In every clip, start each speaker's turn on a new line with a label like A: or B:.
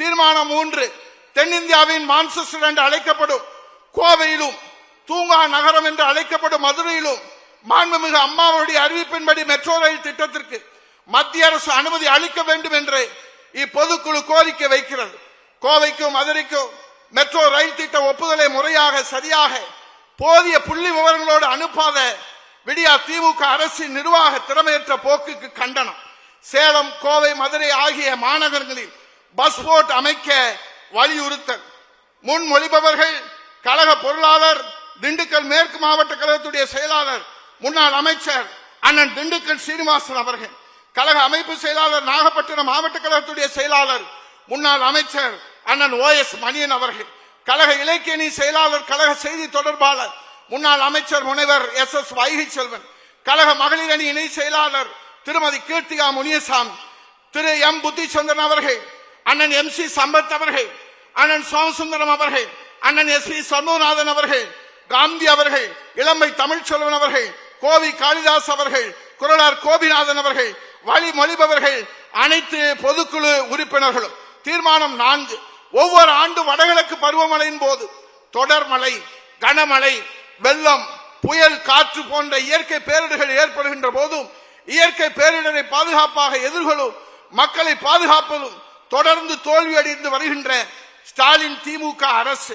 A: தீர்மானம் மூன்று. தென்னிந்தியாவின் மான்செஸ்டர் என்று அழைக்கப்படும் கோவையிலும் தூங்கா நகரம் என்று அழைக்கப்படும் மதுரையிலும் மாண்புமிகு அம்மாவுடைய அறிவிப்பின்படி மெட்ரோ ரயில் திட்டத்திற்கு மத்திய அரசு அனுமதி அளிக்க வேண்டும் என்று இப்பொதுக்குழு கோரிக்கை வைக்கிறது. கோவைக்கும் மதுரைக்கும் மெட்ரோ ரயில் திட்ட ஒப்புதலை முறையாக சரியாக போதிய புள்ளி விவரங்களோடு அனுப்பாத விடியா திமுக அரசின் நிர்வாக திறமையற்ற போக்குக்கு கண்டனம். சேலம் கோவை மதுரை ஆகிய மாநகரங்களில் பஸ் போர்ட் அமைக்க வலியுறுத்தல். முன்மொழிபவர்கள் கழக பொருளாளர் திண்டுக்கல் மேற்கு மாவட்ட கழகத்துடைய செயலாளர் முன்னாள் அமைச்சர் அண்ணன் திண்டுக்கல் சீனிவாசன் அவர்கள் கழக அமைப்பு செயலாளர் நாகப்பட்டினம் மாவட்ட கழகத்துடைய செயலாளர் முன்னாள் அமைச்சர் அண்ணன் ஓ எஸ் மணியன் அவர்கள் கழக இலக்கியணி செயலாளர் கழக செய்தி தொடர்பாளர் முன்னாள் அமைச்சர் முனைவர் எஸ் எஸ் வைகை செல்வன் கழக மகளிர் அணி இணை செயலாளர் திருமதி கீர்த்திகா முனியசாமி திரு எம் புத்திச்சந்திரன் அவர்கள் அண்ணன் எம் சி சம்பத் அவர்கள் அண்ணன் சோமசுந்தரம் அவர்கள் அண்ணன் எஸ் பி சண்முகநாதன் அவர்கள் காந்தி அவர்கள் இளமை தமிழ்ச்செல்வன் அவர்கள் கோவி காளிதாஸ் அவர்கள் குரலார் கோபிநாதன் அவர்கள் வழிமொழிபவர்கள் அனைத்து பொதுக்குழு உறுப்பினர்களும். தீர்மானம் நான்கு. ஒவ்வொரு ஆண்டு வடகிழக்கு பருவமழையின் போது தொடர் மழை கனமழை வெள்ளம் புயல் காற்று போன்ற இயற்கை பேரிடர்கள் ஏற்படுகின்ற போதும் இயற்கை பேரிடரை பாதுகாப்பாக எதிர்கொள்ளும் மக்களை பாதுகாப்பதும் தொடர்ந்து தோல்வியடைந்து வருகின்ற ஸ்டாலின் திமுக அரசு.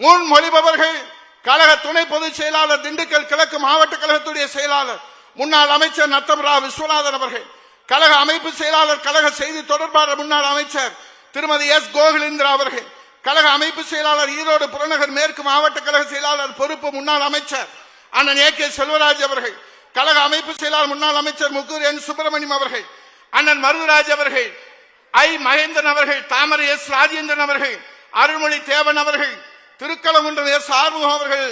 A: முன்மொழிபவர்கள் கழக துணை பொதுச் செயலாளர் திண்டுக்கல் கிழக்கு மாவட்ட கழகத்துடைய செயலாளர் முன்னாள் அமைச்சர் நத்தம்ரா விஸ்வநாதன் அவர்கள் கழக அமைப்பு செயலாளர் கழக செய்தி தொடர்பாளர் முன்னாள் அமைச்சர் திருமதி எஸ். கோகுலேந்திரா அவர்கள் கழக அமைப்பு செயலாளர் ஈரோடு புறநகர் மேற்கு மாவட்ட கழக செயலாளர் பொறுப்பு முன்னாள் அமைச்சர் அண்ணன் ஏ. கே. செல்வராஜ் அவர்கள் கழக அமைப்பு செயலாளர் முன்னாள் அமைச்சர் முக்கூர் என். சுப்பிரமணியம் அவர்கள் அண்ணன் மருதுராஜ் அவர்கள் ஐ மகேந்திரன் அவர்கள் தாமரை எஸ் ராஜேந்திரன் அவர்கள் அருள்மொழி தேவன் அவர்கள் திருக்கலங்குன்றம் எஸ் ஆர்முகம் அவர்கள்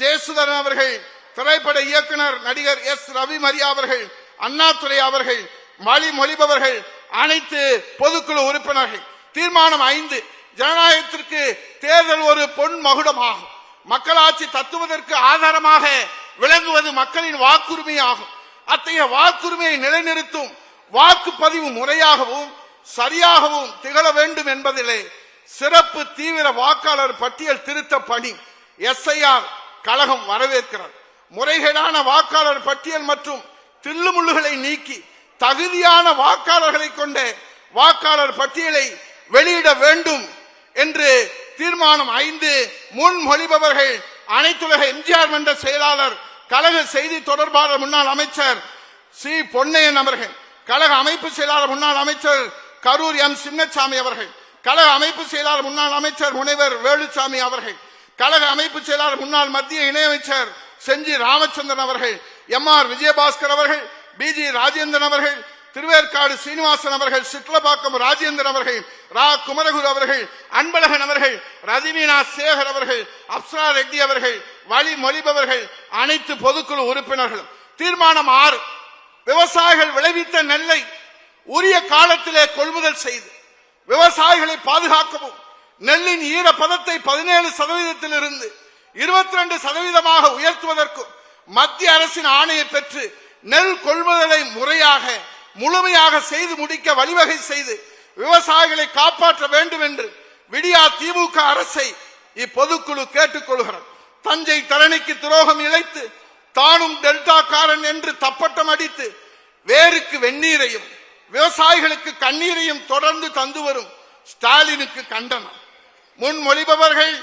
A: ஜெயசுதரன் அவர்கள் திரைப்பட இயக்குனர் நடிகர் எஸ் ரவி மரியா அவர்கள் அண்ணாதுரை அவர்கள் மொழி மொழிபவர்கள் அனைத்து பொதுக்குழு உறுப்பினர்கள். தீர்மானம் ஐந்து. ஜனநாயகத்திற்கு தேர்தல் ஒரு பொன் மகுடமாகும். மக்களாட்சி தத்துவதற்கு ஆதாரமாக விளங்குவது மக்களின் வாக்குரிமை ஆகும் அத்தகைய வாக்குரிமையை நிலைநிறுத்தும் வாக்குப்பதிவு முறையாகவும் சரியாகவும் திகழ வேண்டும் என்பதிலே சிறப்பு தீவிர வாக்காளர் பட்டியல் திருத்த பணி எஸ்ஐஆர் கழகம் வரவேற்கிறது. முறைகேடான வாக்காளர் பட்டியல் மற்றும் தில்லுமுள்ளுகளை நீக்கி தகுதியான வாக்காளர்களை கொண்ட வாக்காளர் பட்டியலை வெளியிட வேண்டும் என்று தீர்மானம் ஐந்து முன்மொழிபவர்கள் அனைத்துலக எம்ஜிஆர் மன்ற செயலாளர் கழக செய்தி தொடர்பாளர் முன்னாள் அமைச்சர் சி. பொன்னையன் அவர்கள் கழக அமைப்பு செயலாளர் முன்னாள் அமைச்சர் கரூர் எம். சின்னசாமி அவர்கள் கழக அமைப்பு செயலாளர் முன்னாள் அமைச்சர் முனைவர் வேலுசாமி அவர்கள் கழக அமைப்பு செயலாளர் முன்னாள் மத்திய இணையமைச்சர் செஞ்சி ராமச்சந்திரன் அவர்கள் எம். ஆர். விஜயபாஸ்கர் அவர்கள் பிஜி ராஜேந்திரன் அவர்கள் திருவேற்காடு சீனிவாசன் அவர்கள் சிட்லபாக்கம் ராஜேந்திரன் அவர்கள் ரா. குமரகுரு அவர்கள் அன்பழகன் அவர்கள் ரதிமீனா சேகர் அவர்கள் அப்சரா ரெட்டி அவர்கள் வழி மொழிபவர்கள் அனைத்து பொதுக்குழு உறுப்பினர்களும். தீர்மானம் ஆறு விவசாயிகள் விளைவித்த நெல்லை உரிய காலத்திலே கொள்முதல் செய்து விவசாயிகளை பாதுகாக்கவும் நெல்லின் ஈரப்பதத்தை பதினேழு சதவீதத்திலிருந்து இருபத்தி ரெண்டு சதவீதமாக உயர்த்துவதற்கும் மத்திய அரசின் ஆணையை பெற்று நெல் கொள்முதலை முறையாக முழுமையாக செய்து முடிக்க வழிவகை செய்து விவசாயிகளை காப்பாற்ற வேண்டும் என்று விடியா திமுக அரசை இப்பொதுக்குழு கேட்டுக்கொள்கிறது. தஞ்சை தரணிக்கு துரோகம் இழைத்து தானும் டெல்டாக்காரன் என்று தப்பட்டம் அடித்து வேருக்கு வெந்நீரையும் விவசாயிகளுக்கு கண்ணீரையும் தொடர்ந்து தந்து வரும் ஸ்டாலினுக்கு கண்டனம். முன்மொழிபவர்கள்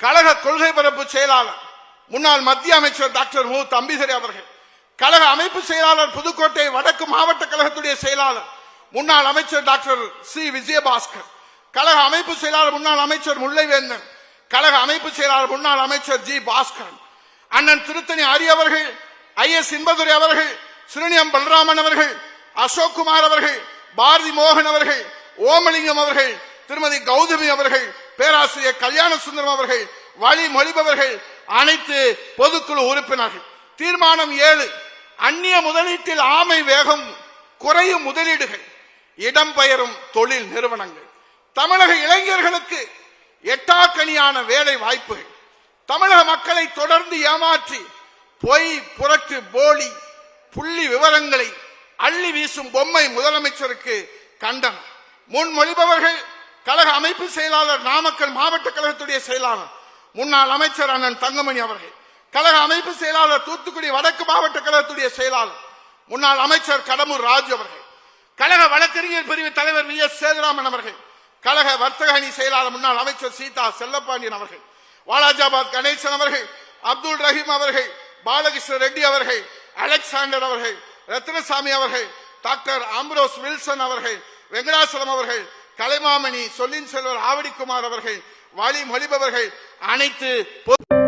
A: கழக கொள்கை பரப்பு செயலாளர் முன்னாள் மத்திய அமைச்சர் டாக்டர் மு. தம்பிதுரை அவர்கள் கழக அமைப்பு செயலாளர் புதுக்கோட்டை வடக்கு மாவட்ட கழகத்துடைய செயலாளர் முன்னாள் அமைச்சர் டாக்டர் சி. விஜயபாஸ்கர் கழக அமைப்பு செயலாளர் முன்னாள் அமைச்சர் முல்லைவேந்தன் கழக அமைப்பு செயலாளர் முன்னாள் அமைச்சர் ஜி. பாஸ்கரன் அண்ணன் திருத்தணி ஆரியவர்கள் ஐ எஸ் இன்பதுரை அவர்கள் சுரணியம் பலராமன் அவர்கள் அசோக் குமார் அவர்கள் பாரதி மோகன் அவர்கள் ஓமலிங்கம் அவர்கள் திருமதி கௌதமி அவர்கள் பேராசிரியர் கல்யாண சுந்தரம் அவர்கள் வழி மொழிபவர்கள் அனைத்து பொதுக்குழு உறுப்பினர்கள். தீர்மானம் ஏழு அந்நிய முதலீட்டில் ஆமை வேகம் குறையும் முதலீடுகள் இடம்பெயரும் தொழில் நிறுவனங்கள். தமிழக இளைஞர்களுக்கு எட்டாக்கணியான வேலை வாய்ப்புகள். தமிழக மக்களை தொடர்ந்து ஏமாற்றி பொய் புரட்டு போலி புள்ளி விவரங்களை அள்ளி வீசும் பொம்மை முதலமைச்சருக்கு கண்டனம். முன்மொழிபவர்கள் கழக அமைப்பு செயலாளர் நாமக்கல் மாவட்ட கழகத்துடைய செயலாளர் முன்னாள் அமைச்சர் அண்ணன் தங்கமணி அவர்கள் கழக அமைப்பு செயலாளர் தூத்துக்குடி வடக்கு மாவட்ட கழகத்துடைய செயலாளர் முன்னாள் அமைச்சர் கடம்பூர் ராஜு அவர்கள் கழக வழக்கறிஞர் பிரிவு தலைவர் வி. எஸ். சேதுராமன் அவர்கள் கழக வர்த்தக அணி செயலாளர் முன்னாள் அமைச்சர் சீதா செல்லப்பாண்டியன் அவர்கள் வாலாஜாபாத் கணேசன் அவர்கள் அப்துல் ரஹீம் அவர்கள் பாலகிருஷ்ண ரெட்டி அவர்கள் அலெக்சாண்டர் அவர்கள் ரத்னசாமி அவர்கள் டாக்டர் ஆம்ரோஸ் வில்சன் அவர்கள் வெங்கடாசலம் அவர்கள் கலைமாமணி சொல்லின் செல்வர் ஆவடிக்குமார் அவர்கள் வழி மொழிபவர்கள் அனைத்து பொது